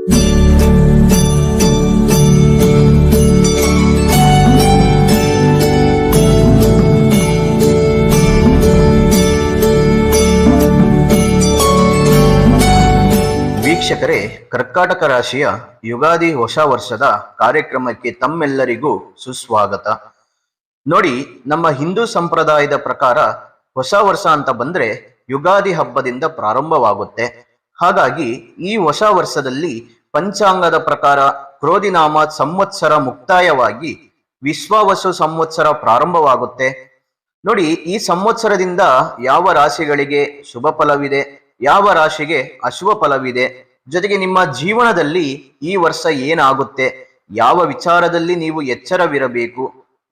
ವೀಕ್ಷಕರೇ, ಕರ್ಕಾಟಕ ರಾಶಿಯ ಯುಗಾದಿ ಹೊಸ ವರ್ಷದ ಕಾರ್ಯಕ್ರಮಕ್ಕೆ ತಮ್ಮೆಲ್ಲರಿಗೂ ಸುಸ್ವಾಗತ. ನೋಡಿ, ನಮ್ಮ ಹಿಂದೂ ಸಂಪ್ರದಾಯದ ಪ್ರಕಾರ ಹೊಸ ವರ್ಷ ಅಂತ ಬಂದ್ರೆ ಯುಗಾದಿ ಹಬ್ಬದಿಂದ ಪ್ರಾರಂಭವಾಗುತ್ತೆ. ಹಾಗಾಗಿ ಈ ಹೊಸ ವರ್ಷದಲ್ಲಿ ಪಂಚಾಂಗದ ಪ್ರಕಾರ ಕ್ರೋಧಿನಾಮ ಸಂವತ್ಸರ ಮುಕ್ತಾಯವಾಗಿ ವಿಶ್ವಾವಸು ಸಂವತ್ಸರ ಪ್ರಾರಂಭವಾಗುತ್ತೆ. ನೋಡಿ, ಈ ಸಂವತ್ಸರದಿಂದ ಯಾವ ರಾಶಿಗಳಿಗೆ ಶುಭ ಫಲವಿದೆ, ಯಾವ ರಾಶಿಗೆ ಅಶುಭ ಫಲವಿದೆ, ಜೊತೆಗೆ ನಿಮ್ಮ ಜೀವನದಲ್ಲಿ ಈ ವರ್ಷ ಏನಾಗುತ್ತೆ, ಯಾವ ವಿಚಾರದಲ್ಲಿ ನೀವು ಎಚ್ಚರವಿರಬೇಕು,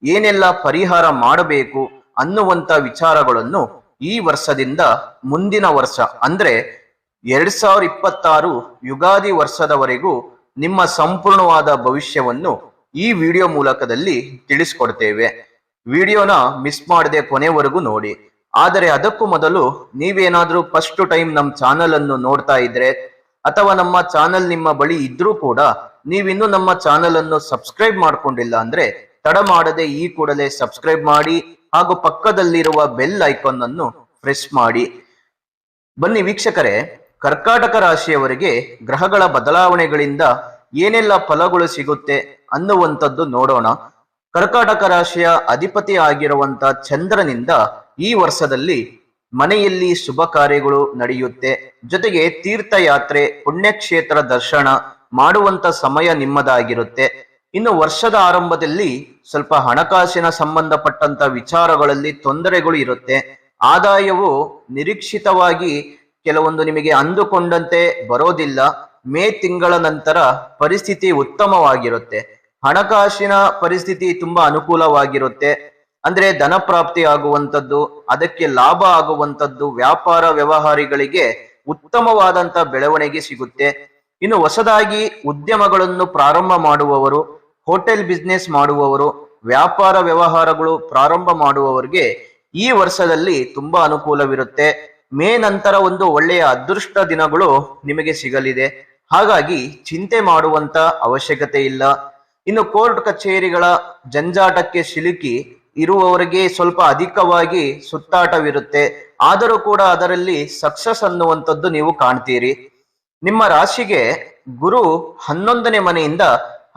ಏನೆಲ್ಲ ಪರಿಹಾರ ಮಾಡಬೇಕು ಅನ್ನುವಂತ ವಿಚಾರಗಳನ್ನು ಈ ವರ್ಷದಿಂದ ಮುಂದಿನ ವರ್ಷ, ಅಂದ್ರೆ ಎರಡ್ ಸಾವಿರದ ಇಪ್ಪತ್ತಾರು ಯುಗಾದಿ ವರ್ಷದವರೆಗೂ ನಿಮ್ಮ ಸಂಪೂರ್ಣವಾದ ಭವಿಷ್ಯವನ್ನು ಈ ವಿಡಿಯೋ ಮೂಲಕದಲ್ಲಿ ತಿಳಿಸ್ಕೊಡ್ತೇವೆ. ವಿಡಿಯೋನ ಮಿಸ್ ಮಾಡದೆ ಕೊನೆವರೆಗೂ ನೋಡಿ. ಆದರೆ ಅದಕ್ಕೂ ಮೊದಲು ನೀವೇನಾದ್ರೂ ಫಸ್ಟ್ ಟೈಮ್ ನಮ್ಮ ಚಾನಲ್ ಅನ್ನು ನೋಡ್ತಾ ಇದ್ರೆ ಅಥವಾ ನಮ್ಮ ಚಾನಲ್ ನಿಮ್ಮ ಬಳಿ ಇದ್ರೂ ಕೂಡ ನೀವಿನ್ನೂ ನಮ್ಮ ಚಾನಲ್ ಅನ್ನು ಸಬ್ಸ್ಕ್ರೈಬ್ ಮಾಡ್ಕೊಂಡಿಲ್ಲ ಅಂದ್ರೆ ತಡ ಮಾಡದೆ ಈ ಕೂಡಲೇ ಸಬ್ಸ್ಕ್ರೈಬ್ ಮಾಡಿ ಹಾಗೂ ಪಕ್ಕದಲ್ಲಿರುವ ಬೆಲ್ ಐಕಾನ್ ಅನ್ನು ಪ್ರೆಸ್ ಮಾಡಿ. ಬನ್ನಿ ವೀಕ್ಷಕರೇ ಕರ್ಕಾಟಕ ರಾಶಿಯವರಿಗೆ ಗ್ರಹಗಳ ಬದಲಾವಣೆಗಳಿಂದ ಏನೆಲ್ಲ ಫಲಗಳು ಸಿಗುತ್ತೆ ಅನ್ನುವಂಥದ್ದು ನೋಡೋಣ. ಕರ್ಕಾಟಕ ರಾಶಿಯ ಅಧಿಪತಿ ಆಗಿರುವಂತ ಚಂದ್ರನಿಂದ ಈ ವರ್ಷದಲ್ಲಿ ಮನೆಯಲ್ಲಿ ಶುಭ ಕಾರ್ಯಗಳು ನಡೆಯುತ್ತೆ. ಜೊತೆಗೆ ತೀರ್ಥಯಾತ್ರೆ, ಪುಣ್ಯಕ್ಷೇತ್ರ ದರ್ಶನ ಮಾಡುವಂತ ಸಮಯ ನಿಮ್ಮದಾಗಿರುತ್ತೆ. ಇನ್ನು ವರ್ಷದ ಆರಂಭದಲ್ಲಿ ಸ್ವಲ್ಪ ಹಣಕಾಸಿನ ಸಂಬಂಧಪಟ್ಟಂತ ವಿಚಾರಗಳಲ್ಲಿ ತೊಂದರೆಗಳು ಇರುತ್ತೆ. ಆದಾಯವು ನಿರೀಕ್ಷಿತವಾಗಿ ಕೆಲವೊಂದು ನಿಮಗೆ ಅಂದುಕೊಂಡಂತೆ ಬರೋದಿಲ್ಲ. ಮೇ ತಿಂಗಳ ನಂತರ ಪರಿಸ್ಥಿತಿ ಉತ್ತಮವಾಗಿರುತ್ತೆ. ಹಣಕಾಸಿನ ಪರಿಸ್ಥಿತಿ ತುಂಬಾ ಅನುಕೂಲವಾಗಿರುತ್ತೆ. ಅಂದ್ರೆ ಧನ ಪ್ರಾಪ್ತಿ ಆಗುವಂತದ್ದು ಅದಕ್ಕೆ ಲಾಭ ಆಗುವಂತದ್ದು ವ್ಯಾಪಾರ ವ್ಯವಹಾರಿಗಳಿಗೆ ಉತ್ತಮವಾದಂತ ಬೆಳವಣಿಗೆ ಸಿಗುತ್ತೆ. ಇನ್ನು ಹೊಸದಾಗಿ ಉದ್ಯಮಗಳನ್ನು ಪ್ರಾರಂಭ ಮಾಡುವವರು, ಹೋಟೆಲ್ ಬಿಸ್ನೆಸ್ ಮಾಡುವವರು, ವ್ಯಾಪಾರ ವ್ಯವಹಾರಗಳು ಪ್ರಾರಂಭ ಮಾಡುವವರಿಗೆ ಈ ವರ್ಷದಲ್ಲಿ ತುಂಬಾ ಅನುಕೂಲವಿರುತ್ತೆ. ಮೇ ನಂತರ ಒಂದು ಒಳ್ಳೆಯ ಅದೃಷ್ಟ ದಿನಗಳು ನಿಮಗೆ ಸಿಗಲಿದೆ. ಹಾಗಾಗಿ ಚಿಂತೆ ಮಾಡುವಂತ ಅವಶ್ಯಕತೆ ಇಲ್ಲ. ಇನ್ನು ಕೋರ್ಟ್ ಕಚೇರಿಗಳ ಜಂಜಾಟಕ್ಕೆ ಸಿಲುಕಿ ಇರುವವರಿಗೆ ಸ್ವಲ್ಪ ಅಧಿಕವಾಗಿ ಸುತ್ತಾಟವಿರುತ್ತೆ. ಆದರೂ ಕೂಡ ಅದರಲ್ಲಿ ಸಕ್ಸಸ್ ಅನ್ನುವಂಥದ್ದು ನೀವು ಕಾಣ್ತೀರಿ. ನಿಮ್ಮ ರಾಶಿಗೆ ಗುರು ಹನ್ನೊಂದನೇ ಮನೆಯಿಂದ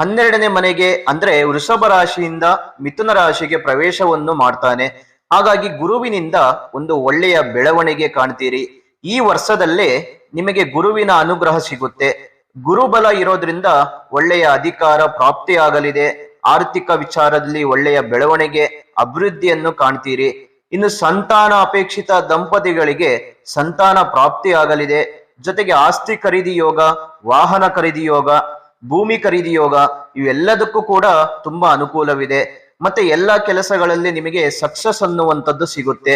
ಹನ್ನೆರಡನೇ ಮನೆಗೆ, ಅಂದ್ರೆ ವೃಷಭ ರಾಶಿಯಿಂದ ಮಿಥುನ ರಾಶಿಗೆ ಪ್ರವೇಶವನ್ನು ಮಾಡ್ತಾನೆ. ಹಾಗಾಗಿ ಗುರುವಿನಿಂದ ಒಂದು ಒಳ್ಳೆಯ ಬೆಳವಣಿಗೆ ಕಾಣ್ತೀರಿ. ಈ ವರ್ಷದಲ್ಲೇ ನಿಮಗೆ ಗುರುವಿನ ಅನುಗ್ರಹ ಸಿಗುತ್ತೆ. ಗುರುಬಲ ಇರೋದ್ರಿಂದ ಒಳ್ಳೆಯ ಅಧಿಕಾರ ಪ್ರಾಪ್ತಿಯಾಗಲಿದೆ ಆರ್ಥಿಕ ವಿಚಾರದಲ್ಲಿ ಒಳ್ಳೆಯ ಬೆಳವಣಿಗೆ, ಅಭಿವೃದ್ಧಿಯನ್ನು ಕಾಣ್ತೀರಿ. ಇನ್ನು ಸಂತಾನ ಅಪೇಕ್ಷಿತ ದಂಪತಿಗಳಿಗೆ ಸಂತಾನ ಪ್ರಾಪ್ತಿಯಾಗಲಿದೆ ಜೊತೆಗೆ ಆಸ್ತಿ ಖರೀದಿ ಯೋಗ, ವಾಹನ ಖರೀದಿ ಯೋಗ, ಭೂಮಿ ಖರೀದಿ ಯೋಗ, ಇವೆಲ್ಲದಕ್ಕೂ ಕೂಡ ತುಂಬಾ ಅನುಕೂಲವಿದೆ. ಮತ್ತೆ ಎಲ್ಲಾ ಕೆಲಸಗಳಲ್ಲಿ ನಿಮಗೆ ಸಕ್ಸಸ್ ಅನ್ನುವಂಥದ್ದು ಸಿಗುತ್ತೆ.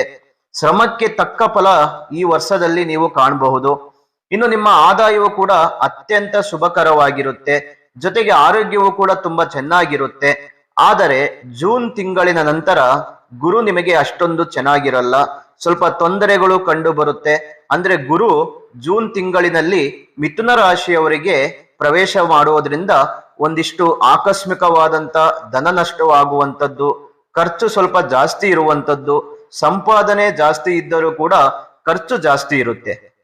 ಶ್ರಮಕ್ಕೆ ತಕ್ಕ ಫಲ ಈ ವರ್ಷದಲ್ಲಿ ನೀವು ಕಾಣಬಹುದು. ಇನ್ನು ನಿಮ್ಮ ಆದಾಯವು ಕೂಡ ಅತ್ಯಂತ ಶುಭಕರವಾಗಿರುತ್ತೆ. ಜೊತೆಗೆ ಆರೋಗ್ಯವು ಕೂಡ ತುಂಬಾ ಚೆನ್ನಾಗಿರುತ್ತೆ. ಆದರೆ ಜೂನ್ ತಿಂಗಳಿನ ನಂತರ ಗುರು ನಿಮಗೆ ಅಷ್ಟೊಂದು ಚೆನ್ನಾಗಿರಲ್ಲ. ಸ್ವಲ್ಪ ತೊಂದರೆಗಳು ಕಂಡು ಬರುತ್ತೆ ಅಂದ್ರೆ ಗುರು ಜೂನ್ ತಿಂಗಳಿನಲ್ಲಿ ಮಿಥುನ ರಾಶಿಯವರಿಗೆ ಪ್ರವೇಶ ಮಾಡುವುದರಿಂದ ಒಂದಿಷ್ಟು ಆಕಸ್ಮಿಕವಾದಂತ ಧನ ನಷ್ಟವಾಗುವಂಥದ್ದು, ಖರ್ಚು ಸ್ವಲ್ಪ ಜಾಸ್ತಿ ಇರುವಂಥದ್ದು, ಸಂಪಾದನೆ ಜಾಸ್ತಿ ಇದ್ದರೂ ಕೂಡ ಖರ್ಚು ಜಾಸ್ತಿ ಇರುತ್ತೆ.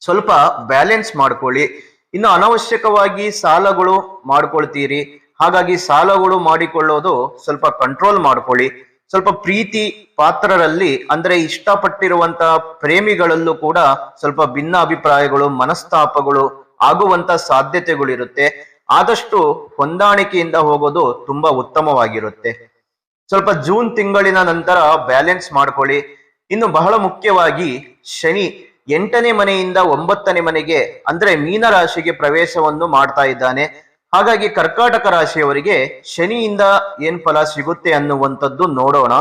ಸ್ವಲ್ಪ ಬ್ಯಾಲೆನ್ಸ್ ಮಾಡ್ಕೊಳ್ಳಿ. ಇನ್ನು ಅನವಶ್ಯಕವಾಗಿ ಸಾಲಗಳು ಮಾಡ್ಕೊಳ್ತೀರಿ. ಹಾಗಾಗಿ ಸಾಲಗಳು ಮಾಡಿಕೊಳ್ಳೋದು ಸ್ವಲ್ಪ ಕಂಟ್ರೋಲ್ ಮಾಡ್ಕೊಳ್ಳಿ. ಸ್ವಲ್ಪ ಪ್ರೀತಿ ಪಾತ್ರರಲ್ಲಿ, ಅಂದ್ರೆ ಇಷ್ಟಪಟ್ಟಿರುವಂತಹ ಪ್ರೇಮಿಗಳಲ್ಲೂ ಕೂಡ ಸ್ವಲ್ಪ ಭಿನ್ನ ಅಭಿಪ್ರಾಯಗಳು ಮನಸ್ತಾಪಗಳು ಆಗುವಂತ ಸಾಧ್ಯತೆಗಳಿರುತ್ತೆ. ಆದಷ್ಟು ಹೊಂದಾಣಿಕೆಯಿಂದ ಹೋಗೋದು ತುಂಬಾ ಉತ್ತಮವಾಗಿರುತ್ತೆ. ಸ್ವಲ್ಪ ಜೂನ್ ತಿಂಗಳಿನ ನಂತರ ಬ್ಯಾಲೆನ್ಸ್ ಮಾಡ್ಕೊಳ್ಳಿ. ಇನ್ನು ಬಹಳ ಮುಖ್ಯವಾಗಿ ಶನಿ ಎಂಟನೇ ಮನೆಯಿಂದ ಒಂಬತ್ತನೇ ಮನೆಗೆ, ಅಂದ್ರೆ ಮೀನ ರಾಶಿಗೆ ಪ್ರವೇಶವನ್ನು ಮಾಡ್ತಾ ಇದ್ದಾನೆ. ಹಾಗಾಗಿ ಕರ್ಕಾಟಕ ರಾಶಿಯವರಿಗೆ ಶನಿಯಿಂದ ಏನ್ ಫಲ ಸಿಗುತ್ತೆ ಅನ್ನುವಂಥದ್ದು ನೋಡೋಣ.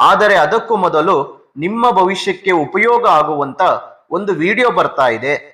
ಆದರೆ ಅದಕ್ಕೂ ಮೊದಲು ನಿಮ್ಮ ಭವಿಷ್ಯಕ್ಕೆ ಉಪಯೋಗ ಆಗುವಂತ ಒಂದು ವಿಡಿಯೋ ಬರ್ತಾ ಇದೆ.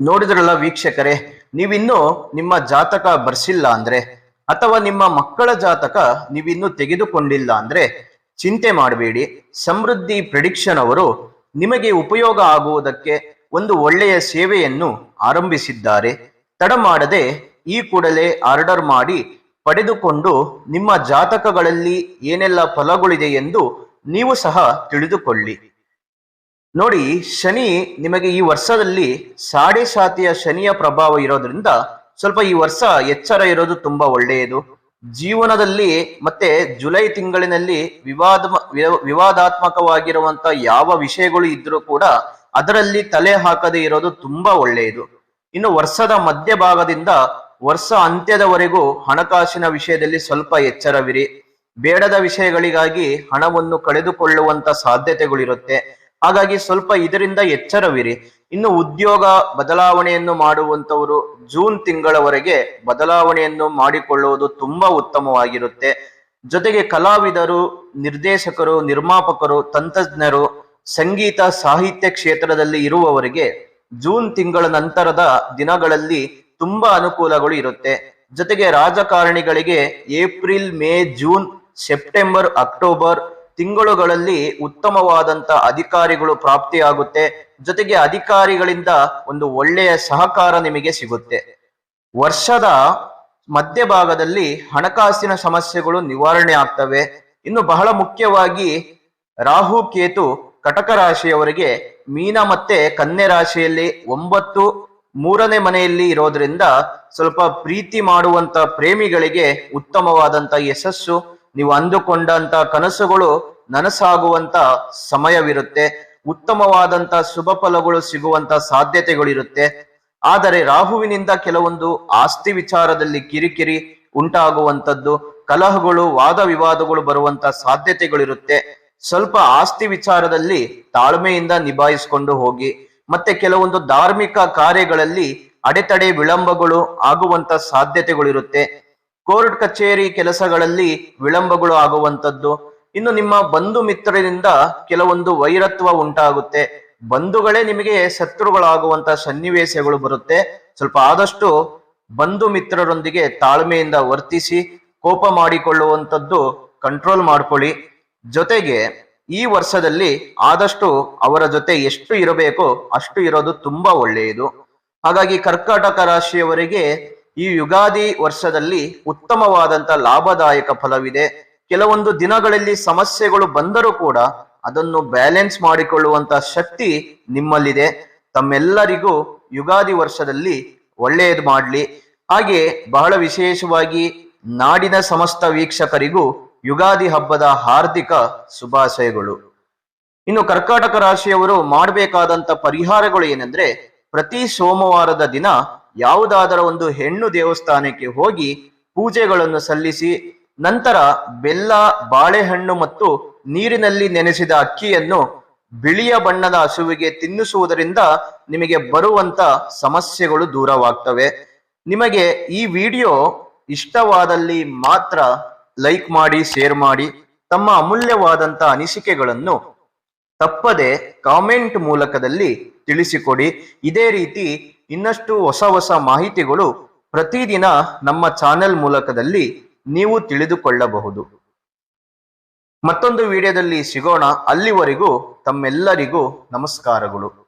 ನೋಡಿದ್ರಲ್ಲ ವೀಕ್ಷಕರೇ, ನೀವಿನ್ನೂ ನಿಮ್ಮ ಜಾತಕ ಬರ್ಸಿಲ್ಲ ಅಂದ್ರೆ, ಅಥವಾ ನಿಮ್ಮ ಮಕ್ಕಳ ಜಾತಕ ನೀವಿನ್ನೂ ತೆಗೆದುಕೊಂಡಿಲ್ಲ ಅಂದ್ರೆ ಚಿಂತೆ ಮಾಡಬೇಡಿ. ಸಮೃದ್ಧಿ ಪ್ರಿಡಿಕ್ಷನ್ ಅವರು ನಿಮಗೆ ಉಪಯೋಗ ಆಗುವುದಕ್ಕೆ ಒಂದು ಒಳ್ಳೆಯ ಸೇವೆಯನ್ನು ಆರಂಭಿಸಿದ್ದಾರೆ. ತಡ ಮಾಡದೆ ಈ ಕೂಡಲೇ ಆರ್ಡರ್ ಮಾಡಿ ಪಡೆದುಕೊಂಡು ನಿಮ್ಮ ಜಾತಕಗಳಲ್ಲಿ ಏನೆಲ್ಲ ಫಲಗಳಿದೆ ಎಂದು ನೀವು ಸಹ ತಿಳಿದುಕೊಳ್ಳಿ. ನೋಡಿ, ಶನಿ ನಿಮಗೆ ಈ ವರ್ಷದಲ್ಲಿ ಸಾಡೆ ಸಾತಿಯ ಶನಿಯ ಪ್ರಭಾವ ಇರೋದ್ರಿಂದ ಸ್ವಲ್ಪ ಈ ವರ್ಷ ಎಚ್ಚರ ಇರೋದು ತುಂಬಾ ಒಳ್ಳೆಯದು. ಜೀವನದಲ್ಲಿ ಮತ್ತೆ ಜುಲೈ ತಿಂಗಳಿನಲ್ಲಿ ವಿವಾದ ವಿವ- ವಿವಾದಾತ್ಮಕವಾಗಿರುವಂತ ಯಾವ ವಿಷಯಗಳು ಇದ್ರೂ ಕೂಡ ಅದರಲ್ಲಿ ತಲೆ ಹಾಕದೇ ಇರೋದು ತುಂಬಾ ಒಳ್ಳೆಯದು. ಇನ್ನು ವರ್ಷದ ಮಧ್ಯಭಾಗದಿಂದ ವರ್ಷ ಅಂತ್ಯದವರೆಗೂ ಹಣಕಾಸಿನ ವಿಷಯದಲ್ಲಿ ಸ್ವಲ್ಪ ಎಚ್ಚರವಿರಿ. ಬೇಡದ ವಿಷಯಗಳಿಗಾಗಿ ಹಣವನ್ನು ಕಳೆದುಕೊಳ್ಳುವಂತ ಸಾಧ್ಯತೆಗಳಿರುತ್ತೆ. ಹಾಗಾಗಿ ಸ್ವಲ್ಪ ಇದರಿಂದ ಎಚ್ಚರವಿರಿ. ಇನ್ನು ಉದ್ಯೋಗ ಬದಲಾವಣೆಯನ್ನು ಮಾಡುವಂತವರು ಜೂನ್ ತಿಂಗಳವರೆಗೆ ಬದಲಾವಣೆಯನ್ನು ಮಾಡಿಕೊಳ್ಳುವುದು ತುಂಬಾ ಉತ್ತಮವಾಗಿರುತ್ತೆ. ಜೊತೆಗೆ ಕಲಾವಿದರು, ನಿರ್ದೇಶಕರು, ನಿರ್ಮಾಪಕರು, ತಂತ್ರಜ್ಞರು, ಸಂಗೀತ, ಸಾಹಿತ್ಯ ಕ್ಷೇತ್ರದಲ್ಲಿ ಇರುವವರಿಗೆ ಜೂನ್ ತಿಂಗಳ ನಂತರದ ದಿನಗಳಲ್ಲಿ ತುಂಬಾ ಅನುಕೂಲಗಳು ಇರುತ್ತೆ. ಜೊತೆಗೆ ರಾಜಕಾರಣಿಗಳಿಗೆ April, May, June, September, October ತಿಂಗಳುಗಳಲ್ಲಿ ಉತ್ತಮವಾದಂತ ಅಧಿಕಾರಿಗಳು ಪ್ರಾಪ್ತಿಯಾಗುತ್ತೆ. ಜೊತೆಗೆ ಅಧಿಕಾರಿಗಳಿಂದ ಒಂದು ಒಳ್ಳೆಯ ಸಹಕಾರ ನಿಮಗೆ ಸಿಗುತ್ತೆ. ವರ್ಷದ ಮಧ್ಯಭಾಗದಲ್ಲಿ ಹಣಕಾಸಿನ ಸಮಸ್ಯೆಗಳು ನಿವಾರಣೆ ಆಗ್ತವೆ. ಇನ್ನು ಬಹಳ ಮುಖ್ಯವಾಗಿ ರಾಹು ಕೇತು ಕಟಕ ರಾಶಿಯವರಿಗೆ ಮೀನ ಮತ್ತೆ ಕನ್ಯೆ ರಾಶಿಯಲ್ಲಿ ಒಂಬತ್ತು, ಮೂರನೇ ಮನೆಯಲ್ಲಿ ಇರೋದ್ರಿಂದ ಸ್ವಲ್ಪ ಪ್ರೀತಿ ಮಾಡುವಂತ ಪ್ರೇಮಿಗಳಿಗೆ ಉತ್ತಮವಾದಂತ ಯಶಸ್ಸು. ನೀವು ಅಂದುಕೊಂಡಂತ ಕನಸುಗಳು ನನಸಾಗುವಂತ ಸಮಯವಿರುತ್ತೆ. ಉತ್ತಮವಾದಂತ ಶುಭ ಫಲಗಳು ಸಿಗುವಂತ ಸಾಧ್ಯತೆಗಳಿರುತ್ತೆ. ಆದರೆ ರಾಹುವಿನಿಂದ ಕೆಲವೊಂದು ಆಸ್ತಿ ವಿಚಾರದಲ್ಲಿ ಕಿರಿಕಿರಿ ಉಂಟಾಗುವಂತದ್ದು ಕಲಹಗಳು, ವಾದ ವಿವಾದಗಳು ಬರುವಂತ ಸಾಧ್ಯತೆಗಳಿರುತ್ತೆ. ಸ್ವಲ್ಪ ಆಸ್ತಿ ವಿಚಾರದಲ್ಲಿ ತಾಳ್ಮೆಯಿಂದ ನಿಭಾಯಿಸಿಕೊಂಡು ಹೋಗಿ. ಮತ್ತೆ ಕೆಲವೊಂದು ಧಾರ್ಮಿಕ ಕಾರ್ಯಗಳಲ್ಲಿ ಅಡೆತಡೆ ವಿಳಂಬಗಳು ಆಗುವಂತ ಸಾಧ್ಯತೆಗಳಿರುತ್ತೆ. ಕೋರ್ಟ್ ಕಚೇರಿ ಕೆಲಸಗಳಲ್ಲಿ ವಿಳಂಬಗಳು ಆಗುವಂತದ್ದು ಇನ್ನು ನಿಮ್ಮ ಬಂಧು ಮಿತ್ರರಿಂದ ಕೆಲವೊಂದು ವೈರತ್ವ ಉಂಟಾಗುತ್ತೆ. ಬಂಧುಗಳೇ ನಿಮಗೆ ಶತ್ರುಗಳಾಗುವಂತ ಸನ್ನಿವೇಶಗಳು ಬರುತ್ತೆ. ಸ್ವಲ್ಪ ಆದಷ್ಟು ಬಂಧು ಮಿತ್ರರೊಂದಿಗೆ ತಾಳ್ಮೆಯಿಂದ ವರ್ತಿಸಿ, ಕೋಪ ಮಾಡಿಕೊಳ್ಳುವಂಥದ್ದು ಕಂಟ್ರೋಲ್ ಮಾಡ್ಕೊಳ್ಳಿ. ಜೊತೆಗೆ ಈ ವರ್ಷದಲ್ಲಿ ಆದಷ್ಟು ಅವರ ಜೊತೆ ಎಷ್ಟು ಇರಬೇಕೋ ಅಷ್ಟು ಇರೋದು ತುಂಬಾ ಒಳ್ಳೆಯದು. ಹಾಗಾಗಿ ಕರ್ಕಾಟಕ ರಾಶಿಯವರಿಗೆ ಈ ಯುಗಾದಿ ವರ್ಷದಲ್ಲಿ ಉತ್ತಮವಾದಂತ ಲಾಭದಾಯಕ ಫಲವಿದೆ. ಕೆಲವೊಂದು ದಿನಗಳಲ್ಲಿ ಸಮಸ್ಯೆಗಳು ಬಂದರೂ ಕೂಡ ಅದನ್ನು ಬ್ಯಾಲೆನ್ಸ್ ಮಾಡಿಕೊಳ್ಳುವಂತ ಶಕ್ತಿ ನಿಮ್ಮಲ್ಲಿದೆ. ತಮ್ಮೆಲ್ಲರಿಗೂ ಯುಗಾದಿ ವರ್ಷದಲ್ಲಿ ಒಳ್ಳೆಯದು ಮಾಡಲಿ. ಹಾಗೆ ಬಹಳ ವಿಶೇಷವಾಗಿ ನಾಡಿನ ಸಮಸ್ತ ವೀಕ್ಷಕರಿಗೂ ಯುಗಾದಿ ಹಬ್ಬದ ಹಾರ್ದಿಕ ಶುಭಾಶಯಗಳು. ಇನ್ನು ಕರ್ಕಾಟಕ ರಾಶಿಯವರು ಮಾಡಬೇಕಾದಂತ ಪರಿಹಾರಗಳು ಏನಂದ್ರೆ, ಪ್ರತಿ ಸೋಮವಾರದ ದಿನ ಯಾವುದಾದರ ಒಂದು ಹೆಣ್ಣು ದೇವಸ್ಥಾನಕ್ಕೆ ಹೋಗಿ ಪೂಜೆಗಳನ್ನು ಸಲ್ಲಿಸಿ ನಂತರ ಬೆಲ್ಲ, ಬಾಳೆಹಣ್ಣು ಮತ್ತು ನೀರಿನಲ್ಲಿ ನೆನೆಸಿದ ಅಕ್ಕಿಯನ್ನು ಬಿಳಿಯ ಬಣ್ಣದ ಹಸುವಿಗೆ ತಿನ್ನಿಸುವುದರಿಂದ ನಿಮಗೆ ಬರುವಂತ ಸಮಸ್ಯೆಗಳು ದೂರವಾಗ್ತವೆ. ನಿಮಗೆ ಈ ವಿಡಿಯೋ ಇಷ್ಟವಾದಲ್ಲಿ ಮಾತ್ರ ಲೈಕ್ ಮಾಡಿ, ಶೇರ್ ಮಾಡಿ, ತಮ್ಮ ಅಮೂಲ್ಯವಾದಂತ ಅನಿಸಿಕೆಗಳನ್ನು ತಪ್ಪದೆ ಕಾಮೆಂಟ್ ಮೂಲಕದಲ್ಲಿ ತಿಳಿಸಿಕೊಡಿ. ಇದೇ ರೀತಿ ಇನ್ನಷ್ಟು ಹೊಸ ಹೊಸ ಮಾಹಿತಿಗಳು ಪ್ರತಿದಿನ ನಮ್ಮ ಚಾನೆಲ್ ಮೂಲಕದಲ್ಲಿ ನೀವು ತಿಳಿದುಕೊಳ್ಳಬಹುದು. ಮತ್ತೊಂದು ವಿಡಿಯೋದಲ್ಲಿ ಸಿಗೋಣ. ಅಲ್ಲಿವರೆಗೂ ತಮ್ಮೆಲ್ಲರಿಗೂ ನಮಸ್ಕಾರಗಳು.